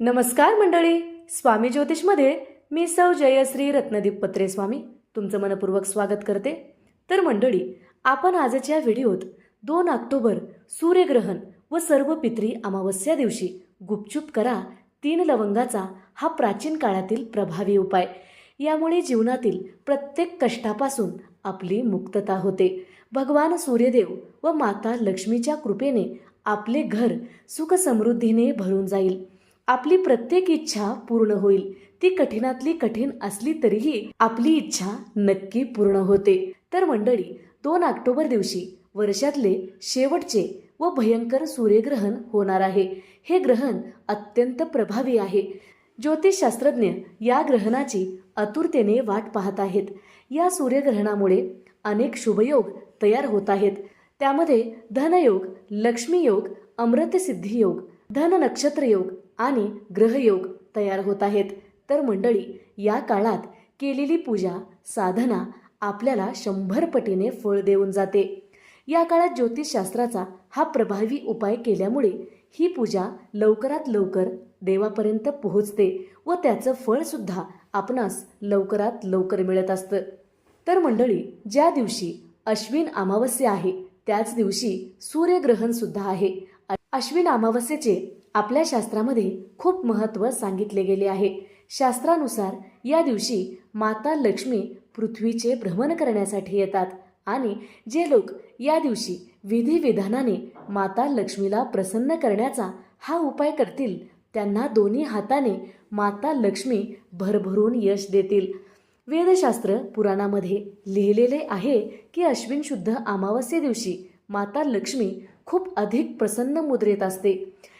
नमस्कार मंडळी स्वामी ज्योतिषमध्ये मी सौ जयश्री रत्नदीप पत्रे स्वामी तुमचं मनपूर्वक स्वागत करते. तर मंडळी आपण आजच्या व्हिडिओत दोन ऑक्टोबर सूर्यग्रहण व सर्व पित्री अमावस्या दिवशी गुपचूप करा तीन लवंगाचा हा प्राचीन काळातील प्रभावी उपाय. यामुळे जीवनातील प्रत्येक कष्टापासून आपली मुक्तता होते. भगवान सूर्यदेव व माता लक्ष्मीच्या कृपेने आपले घर सुखसमृद्धीने भरून जाईल. आपली प्रत्येक इच्छा पूर्ण होईल. ती कठीणातली कठीण असली तरीही आपली इच्छा नक्की पूर्ण होते. तर मंडळी दोन ऑक्टोबर दिवशी वर्षातले शेवटचे व भयंकर सूर्यग्रहण होणार आहे. हे ग्रहण अत्यंत प्रभावी आहे. ज्योतिषशास्त्रज्ञ या ग्रहणाची आतुरतेने वाट पाहत आहेत. या सूर्यग्रहणामुळे अनेक शुभयोग तयार होत आहेत. त्यामध्ये धनयोग लक्ष्मीयोग अमृतसिद्धी योग धन नक्षत्र योग आणि ग्रहयोग तयार होत आहेत. तर मंडळी या काळात केलेली पूजा साधना आपल्याला शंभर पटीने फळ देऊन जाते. या काळात ज्योतिषशास्त्राचा हा प्रभावी उपाय केल्यामुळे ही पूजा लवकरात लवकर देवापर्यंत पोहोचते व त्याचं फळसुद्धा आपणास लवकरात लवकर मिळत असतं. तर मंडळी ज्या दिवशी अश्विन अमावस्या आहे त्याच दिवशी सूर्यग्रहणसुद्धा आहे. अश्विन अमावस्येचे आपल्या शास्त्रामध्ये खूप महत्त्व सांगितले गेले आहे. शास्त्रानुसार या दिवशी माता लक्ष्मी पृथ्वीचे भ्रमण करण्यासाठी येतात आणि जे लोक या दिवशी विधिविधानाने माता लक्ष्मीला प्रसन्न करण्याचा हा उपाय करतील त्यांना दोन्ही हाताने माता लक्ष्मी भरभरून यश देतील. वेदशास्त्र पुराणामध्ये लिहिलेले आहे की अश्विन शुद्ध अमावस्ये दिवशी माता लक्ष्मी खूप अधिक प्रसन्न मुद्रेत असते.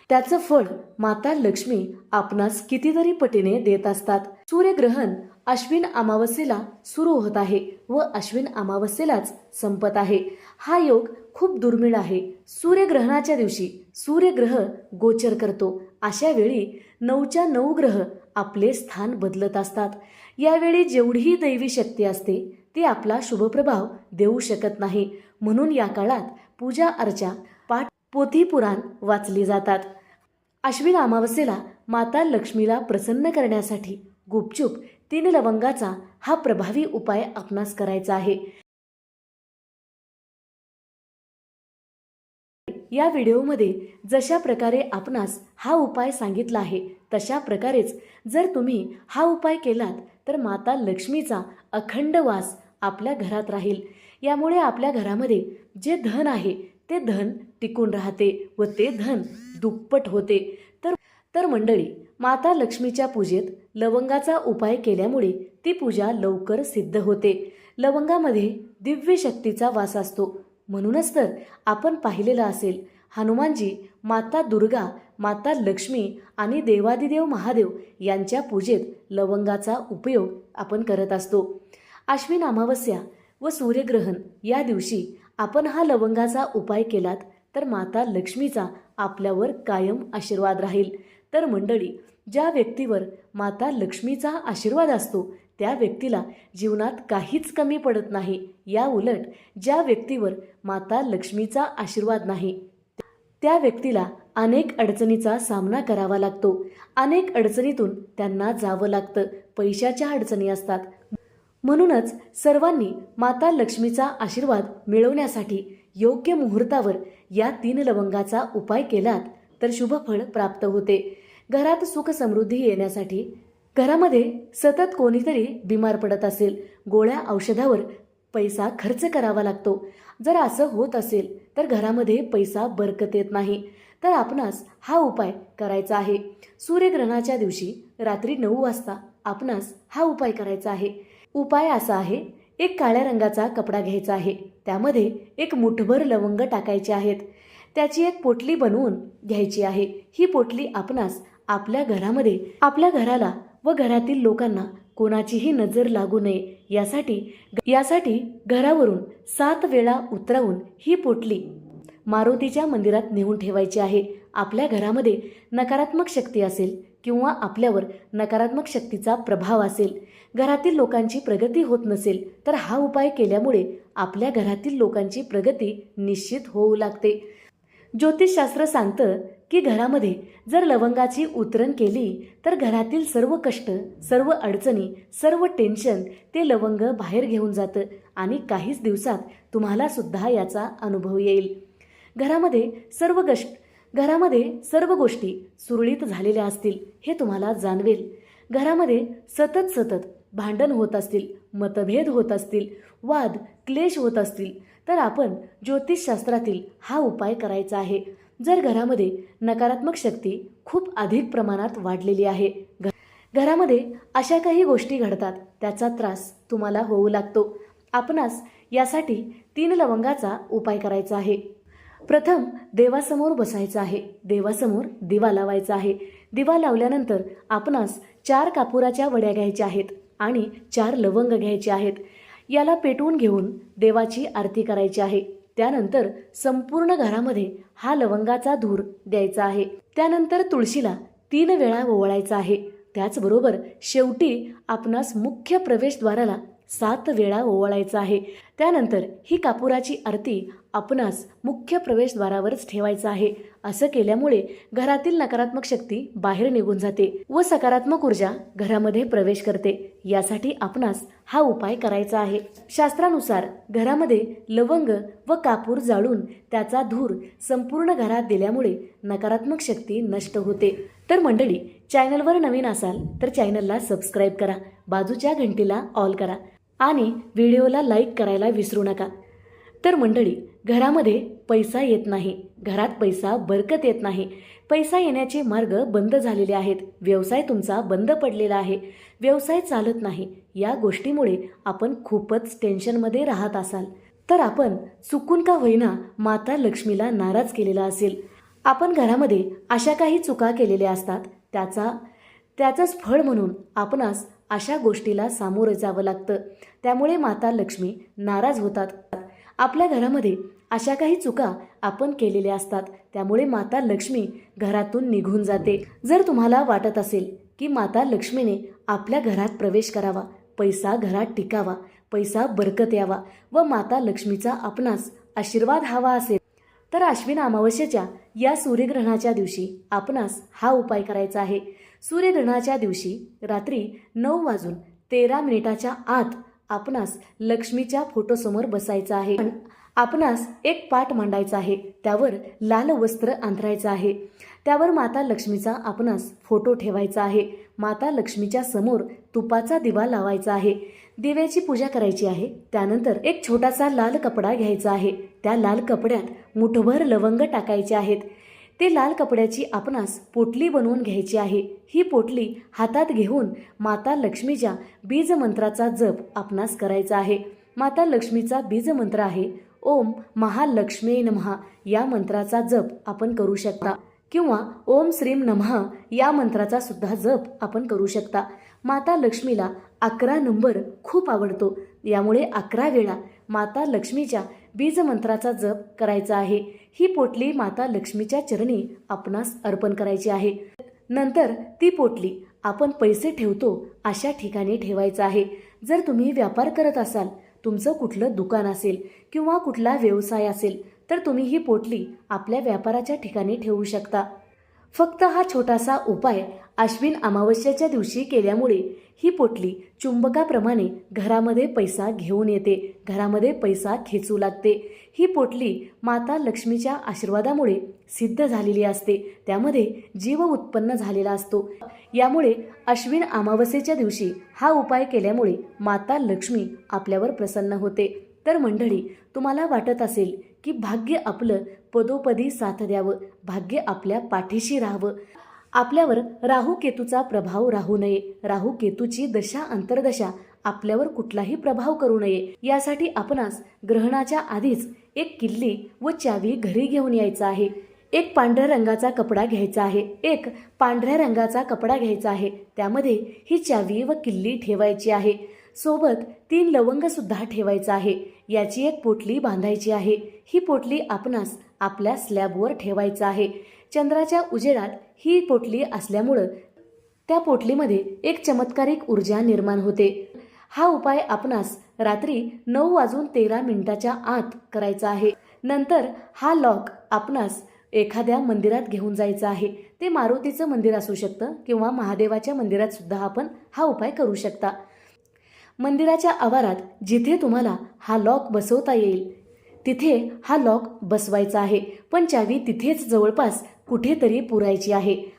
त्याचं फळ माता लक्ष्मी आपणास कितीतरी पटीने देत असतात. सूर्यग्रहण अश्विन अमावस्येला सुरू होत आहे व अश्विन अमावस्येलाच संपत आहे. हा योग खूप दुर्मिळ आहे. सूर्यग्रहणाच्या दिवशी सूर्यग्रह गोचर करतो. अशा वेळी नऊच्या नऊ ग्रह आपले स्थान बदलत असतात. यावेळी जेवढी दैवी शक्ती असते ती आपला शुभप्रभाव देऊ शकत नाही. म्हणून या काळात पूजा अर्चा पाठ पोथीपुराण वाचली जातात. अश्विन अमावस्येला माता लक्ष्मीला प्रसन्न करण्यासाठी गुपचूप तीन लवंगाचा हा प्रभावी उपाय आपणास करायचा आहे. या व्हिडिओमध्ये जशा प्रकारे आपणास हा उपाय सांगितला आहे तशा प्रकारेच जर तुम्ही हा उपाय केलात तर माता लक्ष्मीचा अखंड वास आपल्या घरात राहील. यामुळे आपल्या घरामध्ये जे धन आहे ते धन टिकून राहते व ते धन दुप्पट होते. तर तर मंडळी माता लक्ष्मीच्या पूजेत लवंगाचा उपाय केल्यामुळे ती पूजा लवकर सिद्ध होते. लवंगामध्ये दिव्य शक्तीचा वास असतो. म्हणूनच तर आपण पाहिलेलं असेल हनुमानजी माता दुर्गा माता लक्ष्मी आणि देवादिदेव महादेव यांच्या पूजेत लवंगाचा उपयोग आपण करत असतो. आश्विन अमावस्या व सूर्यग्रहण या दिवशी आपण हा लवंगाचा उपाय केलात तर माता लक्ष्मीचा आपल्यावर कायम आशीर्वाद राहील. तर मंडळी ज्या व्यक्तीवर माता लक्ष्मीचा आशीर्वाद असतो त्या व्यक्तीला जीवनात काहीच कमी पडत नाही. या उलट ज्या व्यक्तीवर माता लक्ष्मीचा आशीर्वाद नाही त्या व्यक्तीला अनेक अडचणीचा सामना करावा लागतो. अनेक अडचणीतून त्यांना जावं लागतं. पैशाच्या अडचणी असतात. म्हणूनच सर्वांनी माता लक्ष्मीचा आशीर्वाद मिळवण्यासाठी योग्य मुहूर्तावर या तीन लवंगाचा उपाय केलात तर शुभफळ प्राप्त होते. घरात सुख समृद्धी येण्यासाठी घरामध्ये सतत कोणीतरी बिमार पडत असेल गोळ्या औषधावर पैसा खर्च करावा लागतो. जर असं होत असेल तर घरामध्ये पैसा बरकत येत नाही. तर आपणास हा उपाय करायचा आहे. सूर्यग्रहणाच्या दिवशी रात्री नऊ वाजता आपणास हा उपाय करायचा आहे. उपाय असा आहे एक काळ्या रंगाचा कपडा घ्यायचा आहे त्यामध्ये एक मुठभर लवंग टाकायचे आहेत. त्याची एक पोटली बनवून घ्यायची आहे. ही पोटली आपणास आपल्या घरामध्ये आपल्या घराला व घरातील लोकांना कोणाचीही नजर लागू नये. यासाठी यासाठी घरावरून सात वेळा उतरवून ही पोटली मारुतीच्या मंदिरात नेऊन ठेवायची आहे. आपल्या घरामध्ये नकारात्मक शक्ती असेल किंवा आपल्यावर नकारात्मक शक्तीचा प्रभाव असेल घरातील लोकांची प्रगती होत नसेल तर हा उपाय केल्यामुळे आपल्या घरातील लोकांची प्रगती निश्चित होऊ लागते. ज्योतिषशास्त्र सांगतं की घरामध्ये जर लवंगाची उतरण केली तर घरातील सर्व कष्ट सर्व अडचणी सर्व टेन्शन ते लवंग बाहेर घेऊन जातं आणि काहीच दिवसात तुम्हाला सुद्धा याचा अनुभव येईल. घरामध्ये सर्व गष्ट घरामध्ये सर्व गोष्टी सुरळीत झालेल्या असतील हे तुम्हाला जाणवेल. घरामध्ये सतत सतत भांडण होत असतील मतभेद होत असतील वाद क्लेश होत असतील तर आपण ज्योतिषशास्त्रातील हा उपाय करायचा आहे. जर घरामध्ये नकारात्मक शक्ती खूप अधिक प्रमाणात वाढलेली आहे घ- घरामध्ये अशा काही गोष्टी घडतात त्याचा त्रास तुम्हाला होऊ लागतो. आपणास यासाठी तीन लवंगाचा उपाय करायचा आहे. प्रथम देवासमोर बसायचं आहे. देवासमोर दिवा लावायचा आहे. दिवा लावल्यानंतर आपणास चार कापुराच्या वड्या घ्यायच्या आहेत. आणि चार लवंग घ्यायचे आहेत. याला पेटवून घेऊन देवाची आरती करायची आहे. त्यानंतर संपूर्ण घरामध्ये हा लवंगाचा धूर द्यायचा आहे. त्यानंतर तुळशीला तीन वेळा ओवळायचा आहे. त्याचबरोबर शेवटी आपणास मुख्य प्रवेशद्वाराला सात वेळा ओवळायचा आहे. त्यानंतर ही कापुराची आरती आपणास मुख्य प्रवेशद्वारावरच ठेवायचा आहे. असं केल्यामुळे घरातील नकारात्मक शक्ती बाहेर निघून जाते व सकारात्मक ऊर्जा घरामध्ये प्रवेश करते. यासाठी आपणास हा उपाय करायचा आहे. शास्त्रानुसार घरामध्ये लवंग व कापूर जाळून त्याचा धूर संपूर्ण घरात दिल्यामुळे नकारात्मक शक्ती नष्ट होते. तर मंडळी चॅनलवर नवीन असाल तर चॅनलला सबस्क्राईब करा. बाजूच्या घंटीला ऑल करा. आणि व्हिडिओला लाईक करायला विसरू नका. तर मंडळी घरामध्ये पैसा येत नाही. घरात पैसा बरकत येत नाही. पैसा येण्याचे मार्ग बंद झालेले आहेत. व्यवसाय तुमचा बंद पडलेला आहे. व्यवसाय चालत नाही. या गोष्टीमुळे आपण खूपच टेन्शनमध्ये राहत असाल. तर आपण चुकून का होईना माता लक्ष्मीला नाराज केलेला असेल? आपण घरामध्ये अशा काही चुका केलेल्या असतात. त्याचा त्याचंच फळ म्हणून आपणास अशा गोष्टीला सामोरं जावं लागतं. त्यामुळे माता लक्ष्मी नाराज होतात. आपल्या घरामध्ये अशा काही चुका आपण केलेल्या असतात. त्यामुळे माता लक्ष्मी घरातून निघून जाते. जर तुम्हाला वाटत असेल की माता लक्ष्मीने आपल्या घरात प्रवेश करावा पैसा घरात टिकावा पैसा बरकत यावा व माता लक्ष्मीचा आपणास आशीर्वाद हवा असेल तर अश्विन अमावस्येच्या या सूर्यग्रहणाच्या दिवशी आपणास हा उपाय करायचा आहे. सूर्यग्रहणाच्या दिवशी रात्री नऊ वाजून तेरा मिनिटाच्या आत आपणास लक्ष्मीच्या फोटोसमोर बसायचं आहे. पण आपणास एक पाट मांडायचा आहे. त्यावर लाल वस्त्र अंथरायचं आहे. त्यावर माता लक्ष्मीचा आपणास फोटो ठेवायचा आहे. माता लक्ष्मीच्या समोर तुपाचा दिवा लावायचा आहे. दिव्याची पूजा करायची आहे. त्यानंतर एक छोटासा लाल कपडा घ्यायचा आहे. त्या लाल कपड्यात मुठभर लवंग टाकायचे आहेत. ते लाल कपड्याची आपणास पोटली बनवून घ्यायची आहे. ही पोटली हातात घेऊन माता लक्ष्मीच्या बीजमंत्राचा जप आपणास करायचा आहे. माता लक्ष्मीचा बीजमंत्र आहे. ओम महालक्ष्मी नमहा या मंत्राचा जप आपण करू शकता. किंवा ओम श्रीम नमः. या मंत्राचा सुद्धा जप आपण करू शकता. माता लक्ष्मीला अकरा नंबर खूप आवडतो. यामुळे अकरा वेळा माता लक्ष्मीच्या बीज मंत्राचा जप करायचा आहे. ही पोटली माता लक्ष्मीच्या चरणी आपणास अर्पण करायची आहे. नंतर ती पोटली आपण पैसे ठेवतो अशा ठिकाणी ठेवायचं आहे. जर तुम्ही व्यापार करत असाल तुमचं कुठलं दुकान असेल किंवा कुठला व्यवसाय असेल तर तुम्ही ही पोटली आपल्या व्यापाराच्या ठिकाणी ठेवू शकता. फक्त हा छोटासा उपाय अश्विन अमावस्याच्या दिवशी केल्यामुळे ही पोटली चुंबकाप्रमाणे घरामध्ये पैसा घेऊन येते. घरामध्ये पैसा खेचू लागते. ही पोटली माता लक्ष्मीच्या आशीर्वादामुळे सिद्ध झालेली असते. त्यामध्ये जीव उत्पन्न झालेला असतो. यामुळे अश्विन अमावस्येच्या दिवशी हा उपाय केल्यामुळे माता लक्ष्मी आपल्यावर प्रसन्न होते. तर मंडळी तुम्हाला वाटत असेल की भाग्य आपलं पदोपदी साथ द्यावं. भाग्य आपल्या पाठीशी राहावं. आपल्यावर राहू केतूचा प्रभाव राहू नये. राहू केतूची दशा अंतर्दशा आपल्यावर कुठलाही प्रभाव करू नये. यासाठी आपणास ग्रहणाच्या आधीच एक किल्ली व चावी घरी घेऊन यायचा आहे. एक पांढऱ्या रंगाचा कपडा घ्यायचा आहे. एक पांढऱ्या रंगाचा कपडा घ्यायचा आहे. त्यामध्ये ही चावी व किल्ली ठेवायची आहे. सोबत तीन लवंग सुद्धा ठेवायचं आहे. याची एक पोटली बांधायची आहे. ही पोटली आपणास आपल्या स्लॅबवर ठेवायचं आहे. चंद्राच्या उजेडात ही पोटली असल्यामुळं त्या पोटलीमध्ये एक चमत्कारिक ऊर्जा निर्माण होते. हा उपाय आपणास रात्री नऊ वाजून तेरा मिनिटाच्या आत करायचा आहे. नंतर हा लॉक आपणास एखाद्या मंदिरात घेऊन जायचं आहे. ते मारुतीचं मंदिर असू शकतं किंवा महादेवाच्या मंदिरात सुद्धा आपण हा उपाय करू शकता. मंदिराच्या आवारात जिथे तुम्हाला हा लॉक बसवता येईल तिथे हा लॉक बसवायचा आहे. पण चावी तिथेच जवळपास कुठेतरी पुरायची आहे.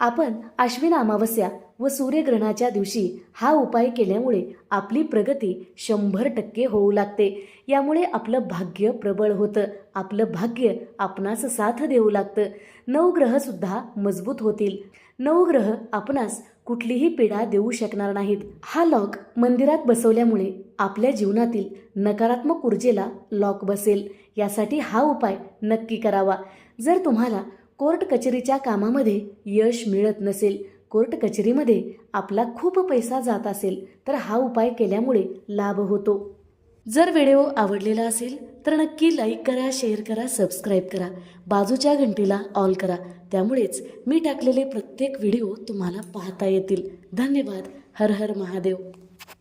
आपण आश्विन अमावस्या व सूर्यग्रहणाच्या दिवशी हा उपाय केल्यामुळे आपली प्रगती शंभर टक्के होऊ लागते. यामुळे आपलं भाग्य प्रबळ होतं. आपलं भाग्य आपणास साथ देऊ लागतं. नवग्रहसुद्धा मजबूत होतील. नवग्रह आपणास कुठलीही पीडा देऊ शकणार नाहीत. हा लॉक मंदिरात बसवल्यामुळे आपल्या जीवनातील नकारात्मक ऊर्जेला लॉक बसेल. यासाठी हा उपाय नक्की करावा. जर तुम्हाला कोर्ट कचेरीच्या कामामध्ये यश मिळत नसेल कोर्ट कचेरीमध्ये आपला खूप पैसा जात असेल तर हा उपाय केल्यामुळे लाभ होतो. जर व्हिडिओ आवडलेला असेल तर नक्की लाईक करा शेअर करा सबस्क्राईब करा. बाजूच्या घंटीला ऑल करा. त्यामुळेच मी टाकलेले प्रत्येक व्हिडिओ तुम्हाला पाहता येतील. धन्यवाद. हर हर महादेव.